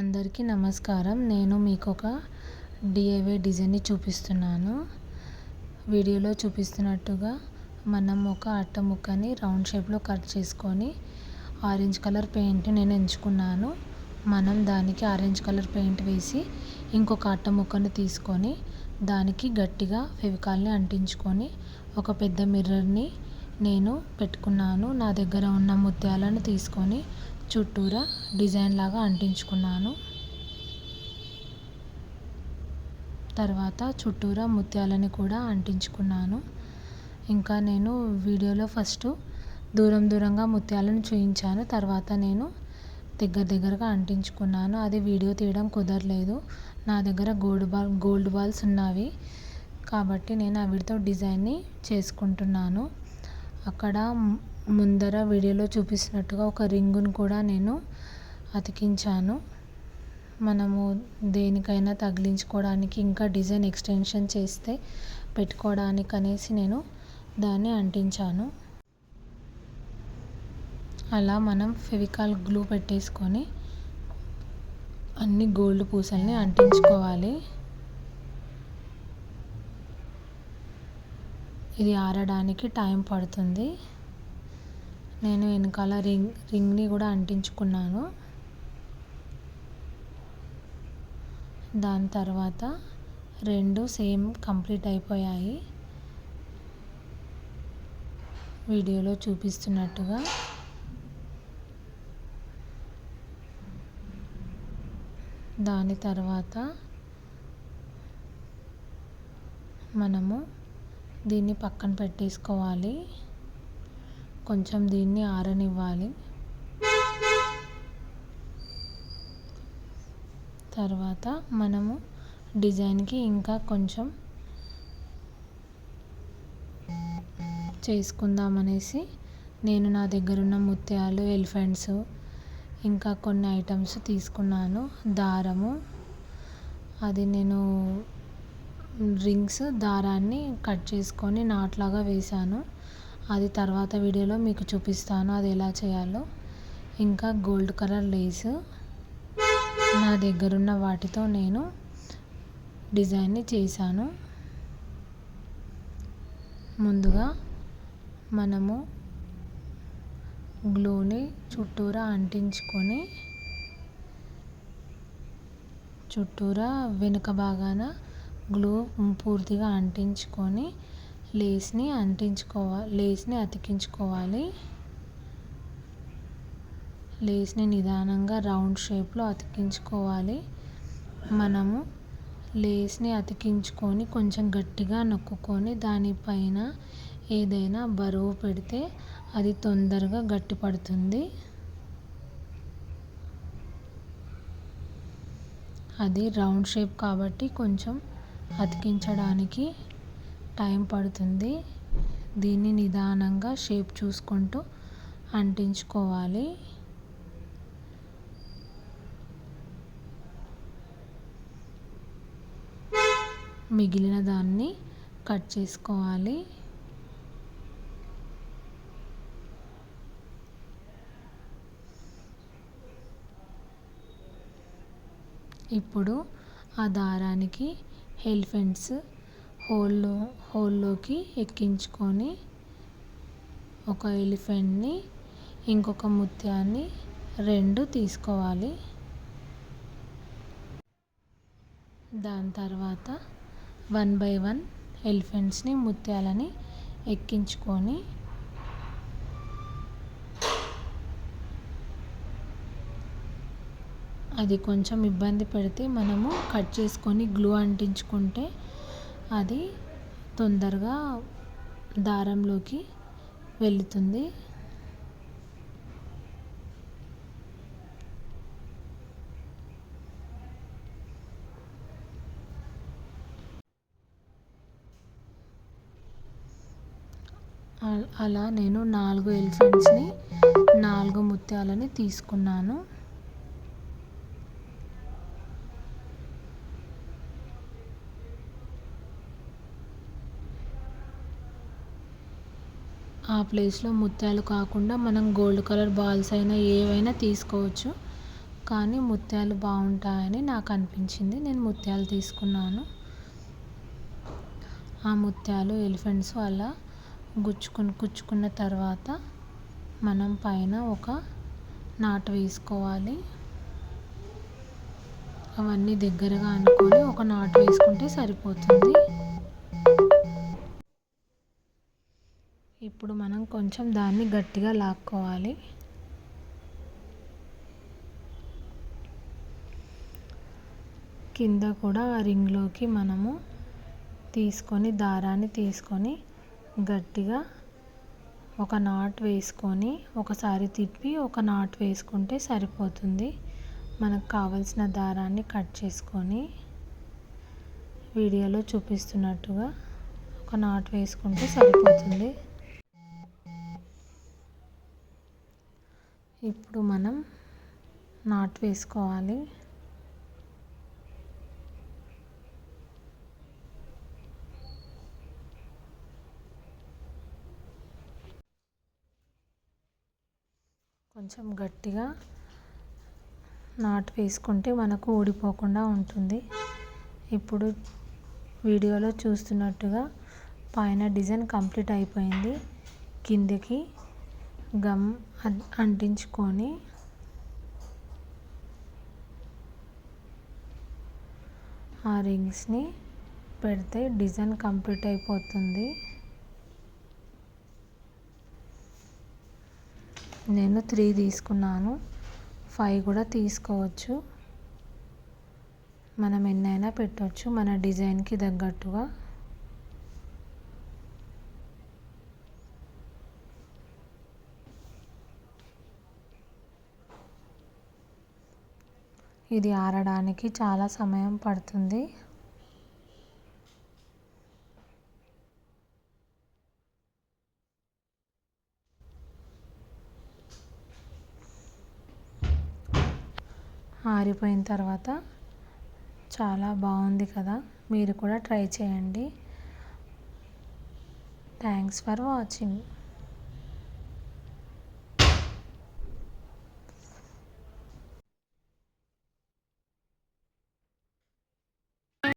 అందరికీ నమస్కారం. నేను మీకు ఒక డిఐవై డిజైన్ని చూపిస్తున్నాను. వీడియోలో చూపిస్తున్నట్టుగా మనం ఒక అట్ట ముక్కని రౌండ్ షేప్లో కట్ చేసుకొని ఆరెంజ్ కలర్ పెయింట్ నేను ఎంచుకున్నాను. మనం దానికి ఆరెంజ్ కలర్ పెయింట్ వేసి ఇంకొక అట్ట ముక్కను తీసుకొని దానికి గట్టిగా ఫెవికాల్ని అంటించుకొని ఒక పెద్ద మిర్రర్ని నేను పెట్టుకున్నాను. నా దగ్గర ఉన్న ముత్యాలను తీసుకొని చుట్టూరా డిజైన్ లాగా అంటించుకున్నాను. తర్వాత చుట్టూరా ముత్యాలని కూడా అంటించుకున్నాను. ఇంకా నేను వీడియోలో ఫస్ట్ దూరం దూరంగా ముత్యాలను చూయించాను. తర్వాత నేను దగ్గర దగ్గరగా అంటించుకున్నాను. అది వీడియో తీయడం కుదరలేదు. నా దగ్గర గోల్డ్ బాల్ గోల్డ్ బాల్స్ ఉన్నవి. కాబట్టి నేను ఆవిడతో డిజైన్ని చేసుకుంటున్నాను. అక్కడ ముందర వీడియోలో చూపిస్తున్నట్టుగా ఒక రింగును కూడా నేను అతికించాను. మనము దేనికైనా తగిలించుకోవడానికి ఇంకా డిజైన్ ఎక్స్టెన్షన్ చేస్తే పెట్టుకోవడానికి అనేసి నేను దాన్ని అంటించాను. అలా మనం ఫెవికాల్ గ్లూ పెట్టేసుకొని అన్ని గోల్డ్ పూసల్ని అంటించుకోవాలి. ఇది ఆరడానికి టైం పడుతుంది. నేను వెనకాల రింగ్ రింగ్ని కూడా అంటించుకున్నాను. దాని తర్వాత రెండు సేమ్ కంప్లీట్ అయిపోయాయి. వీడియోలో చూపిస్తున్నట్టుగా. దాని తర్వాత మనము దీన్ని పక్కన పెట్టేసుకోవాలి. కొంచెం దీన్ని ఆరనివ్వాలి. తర్వాత మనము డిజైన్కి ఇంకా కొంచెం చేసుకుందామనేసి నేను నా దగ్గర ఉన్న ముత్యాలు ఎలిఫెంట్స్ ఇంకా కొన్ని ఐటమ్స్ తీసుకున్నాను. దారము అది నేను రింగ్స్ దారాన్ని కట్ చేసుకొని నాట్లాగా వేశాను. అది తర్వాత వీడియోలో మీకు చూపిస్తాను అది ఎలా చేయాలో. ఇంకా గోల్డ్ కలర్ లేస్. నా దగ్గరున్న వాటితో నేను డిజైన్ని చేశాను. ముందుగా మనము గ్లూని చుట్టూరా అంటించుకొని చుట్టూరా వెనుక భాగాన గ్లూ పూర్తిగా అంటించుకొని లేస్ని అంటించుకోవాలి లేస్ని అతికించుకోవాలి. లేస్ని నిదానంగా రౌండ్ షేప్లో అతికించుకోవాలి. మనము లేస్ని అతికించుకొని కొంచెం గట్టిగా నొక్కుకొని దానిపైన ఏదైనా బరువు పెడితే అది తొందరగా గట్టిపడుతుంది. అది రౌండ్ షేప్ కాబట్టి కొంచెం అతికించడానికి టైం పడుతుంది. దీన్ని నిదానంగా షేప్ చూసుకుంటూ అంటించుకోవాలి. మిగిలిన దాన్ని కట్ చేసుకోవాలి. ఇప్పుడు ఆ దారానికి ఎలిఫెంట్స్ హోల్లో హోల్లోకి ఎక్కించుకొని ఒక ఎలిఫెంట్ని ఇంకొక ముత్యాన్ని రెండు తీసుకోవాలి. దాని తర్వాత వన్ బై వన్ ఎలిఫెంట్స్ని ముత్యాలని ఎక్కించుకొని అది కొంచెం ఇబ్బంది పెడితే మనము కట్ చేసుకొని గ్లూ అంటించుకుంటే అది తొందరగా దారంలోకి వెళుతుంది. అలా నేను నాలుగు ఎలిఫెంట్స్ని నాలుగు ముత్యాలని తీసుకున్నాను. ఆ ప్లేస్లో ముత్యాలు కాకుండా మనం గోల్డ్ కలర్ బాల్స్ అయినా ఏవైనా తీసుకోవచ్చు. కానీ ముత్యాలు బాగుంటాయని నాకు అనిపించింది. నేను ముత్యాలు తీసుకున్నాను. ఆ ముత్యాలు ఎలిఫెంట్స్ అలా గుచ్చుకుని కుచ్చుకున్న తర్వాత మనం పైన ఒక నాటు వేసుకోవాలి. అవన్నీ దగ్గరగా అనుకొని ఒక నాటు వేసుకుంటే సరిపోతుంది. ఇప్పుడు మనం కొంచెం దాన్ని గట్టిగా లాక్కోవాలి. కింద కూడా ఆ రింగ్లోకి మనము తీసుకొని దారాన్ని తీసుకొని గట్టిగా ఒక నాట్ వేసుకొని ఒకసారి తిప్పి ఒక నాట్ వేసుకుంటే సరిపోతుంది. మనకు కావలసిన దారాన్ని కట్ చేసుకొని వీడియోలో చూపిస్తున్నట్టుగా ఒక నాట్ వేసుకుంటే సరిపోతుంది. ఇప్పుడు మనం నాట్ వేసుకోవాలి. కొంచెం గట్టిగా నాట్ వేసుకుంటే మనకు ఊడిపోకుండా ఉంటుంది. ఇప్పుడు వీడియోలో చూస్తున్నట్టుగా పైన డిజైన్ కంప్లీట్ అయిపోయింది. కిందికి గమ్ అంటించుకొని ఆ రింగ్స్ని పెడితే డిజైన్ కంప్లీట్ అయిపోతుంది. నేను త్రీ తీసుకున్నాను. ఫైవ్ కూడా తీసుకోవచ్చు. మనం ఎన్నైనా పెట్టవచ్చు మన డిజైన్కి తగ్గట్టుగా. ఇది ఆరడానికి చాలా సమయం పడుతుంది. ఆరిపోయిన తర్వాత చాలా బాగుంది కదా మీరు కూడా ట్రై చేయండి. Thanks for watching.